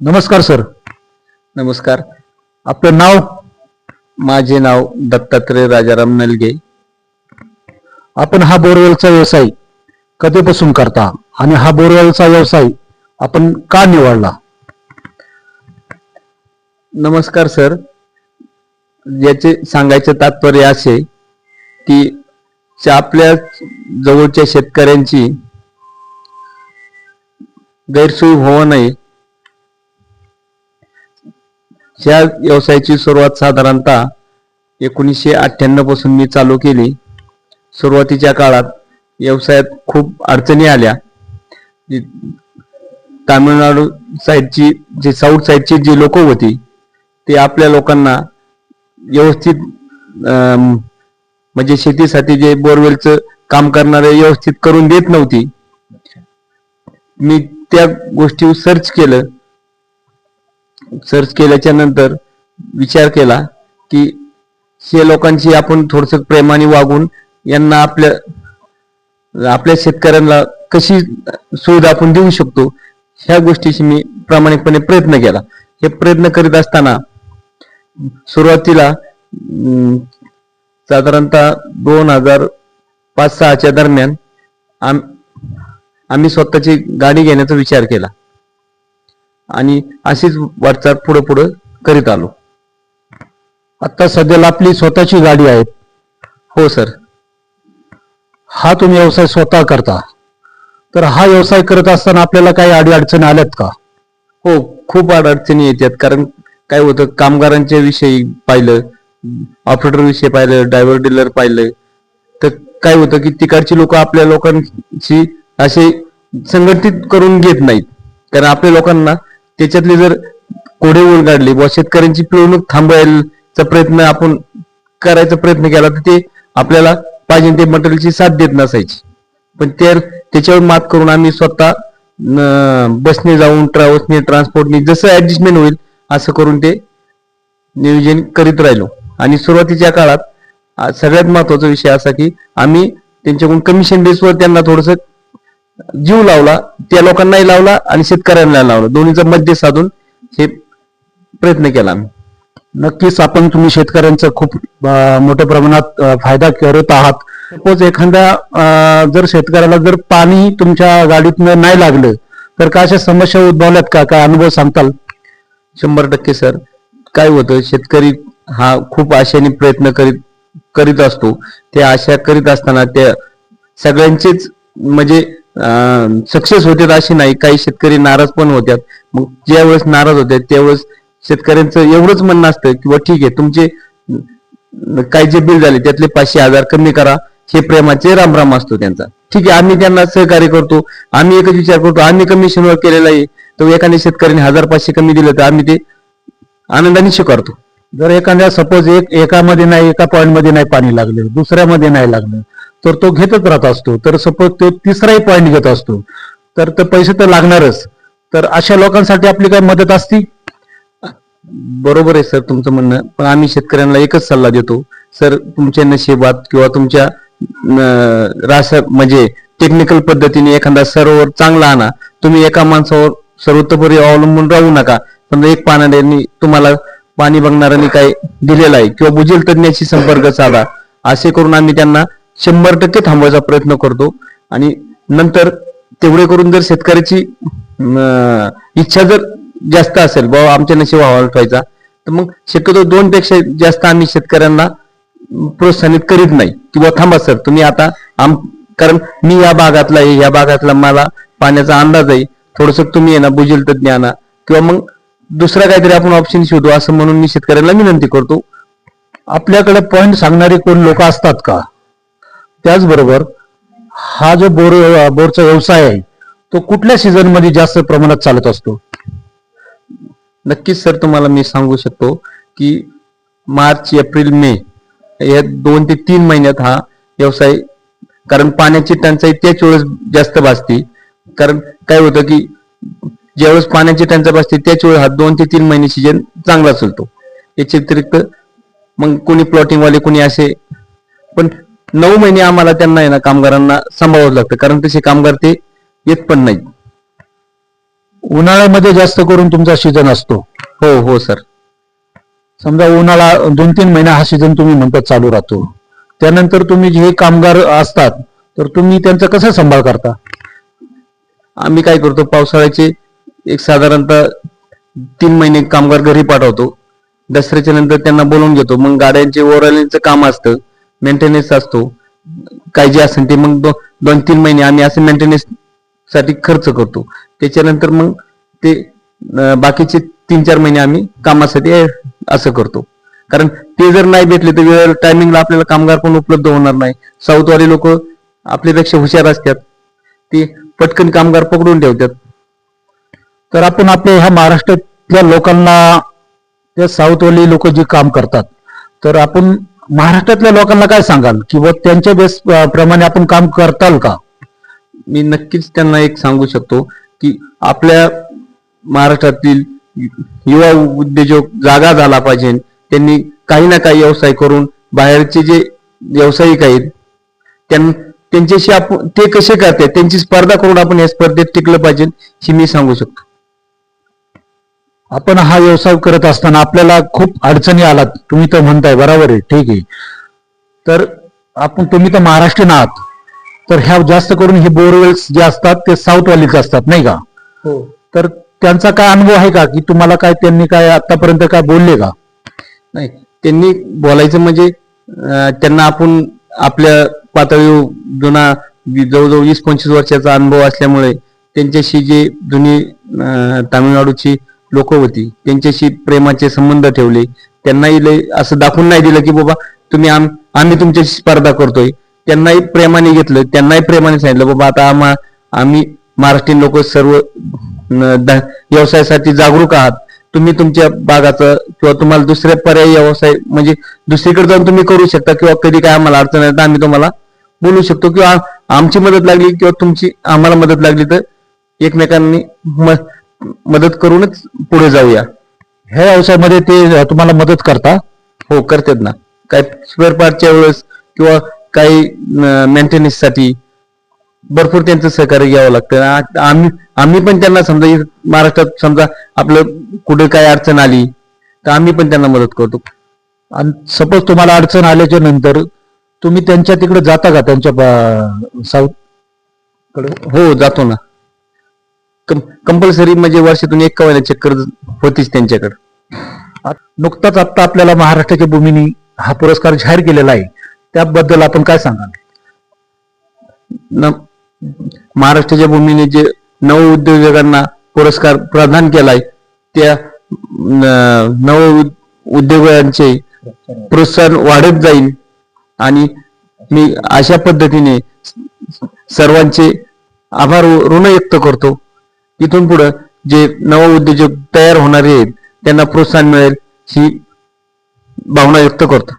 नमस्कार सर. नमस्कार. आपलं नाव? माझे नाव दत्तात्रय राजाराम नलगे. आपण हा बोरवेलचा व्यवसाय कधीपासून करता आणि हा बोरवेलचा व्यवसाय आपण का निवडला? नमस्कार सर. याचे सांगायचे तात्पर्य असे की च्या आपल्या जवळच्या शेतकऱ्यांची गैरसोय होऊ नये. या व्यवसायाची सुरुवात साधारणतः एकोणीसशे अठ्ठ्याण्णवपासून मी चालू केली. सुरुवातीच्या काळात व्यवसायात खूप अडचणी आल्या. तामिळनाडू साईडची जे साऊथ साईडची जी लोक होती ते आपल्या लोकांना व्यवस्थित अं, म्हणजे शेतीसाठी जे बोरवेलचं काम करणारे व्यवस्थित करून देत नव्हती. मी त्या गोष्टी सर्च केलं. सर्च केल्याच्यानंतर विचार केला की हे लोकांशी आपण थोडस प्रेमाने वागून यांना आपल्या आपल्या शेतकऱ्यांना कशी सुविधा आपण देऊ शकतो ह्या गोष्टीशी मी प्रामाणिकपणे प्रयत्न केला. हे प्रयत्न करीत असताना सुरुवातीला अं, साधारणतः दोन हजार पाच सहाच्या दरम्यान आम आम्ही स्वतःची गाडी घेण्याचा विचार केला. आणि अशीच वाटचाल पुढे पुढे करीत आलो. आता सध्याला आपली स्वतःची गाडी आहे. हो सर. हा तुम्ही व्यवसाय स्वतः करता. तर हा व्यवसाय करत असताना आपल्याला काही अडीअडचण आल्यात का? हो खूप अडचणी येतात. कारण काय होतं कामगारांच्या विषयी पाहिलं ऑपरेटर विषयी पाहिलं ड्रायव्हर डीलर पाहिलं तर काय होतं की तिकडची लोक आपल्या लोकांशी असे संघटित करून घेत नाहीत. कारण आपल्या लोकांना त्याच्यातले जर कोडे उलगाडले व शेतकऱ्यांची पिळवणूक चा प्रयत्न आपण करायचा प्रयत्न केला तर ते आपल्याला पाहिजे ते मटेरियलची साथ देत नसायची. पण त्या त्याच्यावर मात करून आम्ही स्वतः बसने जाऊन ट्रॅव्हल्सने ट्रान्सपोर्टने जसं ऍडजस्टमेंट होईल असं करून ते नियोजन करीत राहिलो. आणि सुरुवातीच्या काळात सगळ्यात महत्त्वाचा विषय असा की आम्ही त्यांच्याकडून कमिशन बेसवर त्यांना थोडस जीव लावला त्या लोकांनाही लावला आणि शेतकऱ्यांना लावला. दोन्हीचा मध्य साधून हे प्रयत्न केला आम्ही. नक्कीच आपण तुम्ही शेतकऱ्यांचा खूप मोठ्या प्रमाणात फायदा करत आहात. सपोज एखाद्या जर शेतकऱ्याला जर पाणी तुमच्या गाडीतनं नाही लागलं तर काय अशा समस्या उद्भवल्यात का? काय अनुभव सांगताल? शंभर टक्के सर. काय होतं शेतकरी हा खूप आशेने प्रयत्न करीत करीत असतो. ते आशा करीत असताना त्या सगळ्यांचेच म्हणजे सक्सेस होतात अशी नाही. काही शेतकरी नाराज पण होत्यात मग ज्या वेळेस नाराज होत्या त्यावेळेस शेतकऱ्यांचं एवढंच म्हणणं असतं की बा ठीक आहे तुमचे काय जे बिल झाले त्यातले पाचशे हजार कमी करा. हे प्रेमाचे रामराम असतो त्यांचा. ठीक आहे आम्ही त्यांना सहकार्य करतो. आम्ही एकच विचार करतो आम्ही कमिशनवर केलेला आहे तो एखाद्या शेतकऱ्याने हजार पाचशे कमी दिलं तर आम्ही ते आनंदाने स्वीकारतो. जर एखाद्या सपोज एक एकामध्ये नाही एका पॉईंटमध्ये नाही पाणी लागलं दुसऱ्यामध्ये नाही लागलं तर तो घेतच राहत असतो. तर सपोज तो तिसराही पॉईंट घेत असतो तर पैसे तर लागणारच. तर अशा लोकांसाठी आपली काय मदत असती? बरोबर आहे सर तुमचं म्हणणं पण आम्ही शेतकऱ्यांना एकच सल्ला देतो. सर तुमच्या नशिबात किंवा तुमच्या रास म्हणजे टेक्निकल पद्धतीने एखादा सरोवर चांगला आणा. तुम्ही एका माणसावर सर्वतोपरी अवलंबून राहू नका. पण एक पाण्याने तुम्हाला पाणी बघणाऱ्यांनी काय दिलेलं आहे किंवा भूजल तज्ञाशी संपर्क साधा. असे करून आम्ही त्यांना शंभर टक्के थांबवायचा प्रयत्न करतो. आणि नंतर तेवढे करून जर शेतकऱ्याची इच्छा जर जास्त असेल बाबा आमच्या नशीब ठेवायचा. तर मग शक्यतो दोन पेक्षा जास्त आम्ही शेतकऱ्यांना प्रोत्साहित करीत नाही. किंवा थांबा सर तुम्ही आता आम कारण मी या भागातला आहे या भागातला मला पाण्याचा अंदाज आहे. थोडस तुम्ही आहे ना भूजल तज्ञ आणा किंवा मग दुसरा काहीतरी आपण ऑप्शन शोधू असं म्हणून मी शेतकऱ्यांना विनंती करतो. आपल्याकडे पॉइंट सांगणारे कोण लोक असतात का? त्याचबरोबर हा जो बोर बोरचा व्यवसाय आहे तो कुठल्या सीझनमध्ये जास्त प्रमाणात चालत असतो? नक्कीच सर तुम्हाला मी सांगू शकतो की मार्च एप्रिल मे या दोन ते तीन महिन्यात हा व्यवसाय कारण पाण्याची टंचाई त्याच वेळेस जास्त भासते. कारण काय होतं की ज्यावेळेस पाण्याची टंचाई भासते त्याच वेळेस हा दोन ते तीन महिने सीजन चांगला चालतो. याच्या व्यतिरिक्त मग कोणी प्लॉटिंगवाले कोणी असे. पण नऊ महिने आम्हाला त्यांना आहे ना कामगारांना सांभाळावं लागतं कारण तसे कामगार ते येत पण नाहीत. उन्हाळ्यामध्ये जास्त करून तुमचा सीझन असतो. हो हो सर समजा उन्हाळा दोन तीन महिना हा सीझन तुम्ही म्हणतात चालू राहतो. त्यानंतर तुम्ही जे कामगार असतात तर तुम्ही त्यांचा कसा सांभाळ करता? आम्ही काय करतो पावसाळ्याचे एक साधारणतः तीन महिने कामगार घरी पाठवतो. दसऱ्याच्या नंतर त्यांना बोलवून घेतो. मग गाड्यांचे ओव्हरऑलिंगचं काम असतं मेंटेनन्स असतो. काय जे असेल ते मग दोन तीन महिने आम्ही असं मेंटेनन्स साठी खर्च करतो. त्याच्यानंतर मग ते बाकीचे तीन चार महिने आम्ही कामासाठी असं करतो. कारण ते जर नाही भेटले तर वेळ टायमिंगला आपल्याला कामगार पण उपलब्ध होणार नाही. साऊथवाले लोक आपल्यापेक्षा हुशार असतात. ते पटकन कामगार पकडून ठेवतात. तर आपण आपल्या ह्या महाराष्ट्रातल्या लोकांना त्या साऊथवाली लोक जे काम करतात तर आपण महाराष्ट्रातल्या लोकांना काय सांगाल? किंवा त्यांच्या बेस प्रमाणे आपण काम करताल का? मी नक्कीच त्यांना एक सांगू शकतो की आपल्या महाराष्ट्रातील युवा उद्योजक जागा झाला पाहिजे. त्यांनी काही ना काही व्यवसाय करून बाहेरचे जे व्यावसायिक आहेत त्यां- त्यांच्याशी आपण ते कसे करतात त्यांची स्पर्धा करून आपण या स्पर्धेत टिकलं पाहिजे ही मी सांगू शकतो. आपण हा व्यवसाय करत असताना आपल्याला खूप अडचणी आलात तुम्ही तर म्हणताय बरोबर आहे ठीक आहे. तर आपण तुम्ही तर महाराष्ट्रीयन आहात. तर ह्या जास्त करून हे बोरवेल्स जे असतात ते साऊथवालीच असतात नाही का? हो. तर त्यांचा काय अनुभव आहे का? की तुम्हाला काय त्यांनी काय आतापर्यंत काय बोलले का? नाही त्यांनी बोलायचं म्हणजे अं, त्यांना आपण आपल्या पातळीवर जुना वि- जवळजवळ वीस पंचवीस वर्षाचा अनुभव असल्यामुळे त्यांच्याशी जे जुनी अं, तामिळनाडूची लोक होती त्यांच्याशी प्रेमाचे संबंध ठेवले. त्यांनाही लय असं दाखवून नाही दिलं की बाबा तुम्ही आम आम्ही तुमच्याशी स्पर्धा करतोय. त्यांनाही प्रेमाने घेतलं त्यांनाही प्रेमाने सांगितलं बाबा आता आम्हा आम्ही महाराष्ट्रीयन लोक सर्व व्यवसायासाठी जागरूक आहात. तुम्ही तुमच्या भागाचं किंवा तुम्हाला दुसरे पर्यायी व्यवसाय म्हणजे दुसरीकडे जाऊन तुम्ही करू शकता किंवा कधी काय आम्हाला अडचण आहे तर आम्ही तुम्हाला बोलू शकतो. किंवा आमची मदत लागली किंवा तुमची आम्हाला मदत लागली तर एकमेकांनी मदत करूनच पुढे जाऊया. ह्या व्यवसायामध्ये ते तुम्हाला मदत करता? हो करतात ना. काय स्पेअर पार्टच्या वेळेस किंवा काही मेंटेनन्ससाठी भरपूर त्यांचं सहकार्य घ्यावं लागतं. आम्ही आम्ही पण त्यांना समजा महाराष्ट्रात समजा आपलं कुठे काय अडचण आली तर आम्ही पण त्यांना मदत करतो. आणि सपोज तुम्हाला अडचण आल्याच्यानंतर तुम्ही त्यांच्या तिकडे जाता का? त्यांच्या साऊथकडे? हो जातो ना. कंपल्सरी म्हणजे वर्षातून एक कवायला चक्कर होतीच त्यांच्याकडे. नुकताच आता आपल्याला महाराष्ट्राच्या भूमीने हा पुरस्कार जाहीर केलेला आहे. त्याबद्दल आपण काय सांगाल? महाराष्ट्राच्या भूमीने जे नव उद्योजकांना पुरस्कार प्रदान केलाय त्या नव उद्योगांचे प्रोत्साहन वाढत जाईल आणि मी अशा पद्धतीने सर्वांचे आभार ऋण व्यक्त करतो. इथून पुढे जे नव उद्योजक तयार होणारे आहेत त्यांना प्रोत्साहन मिळेल ही भावना व्यक्त करतो.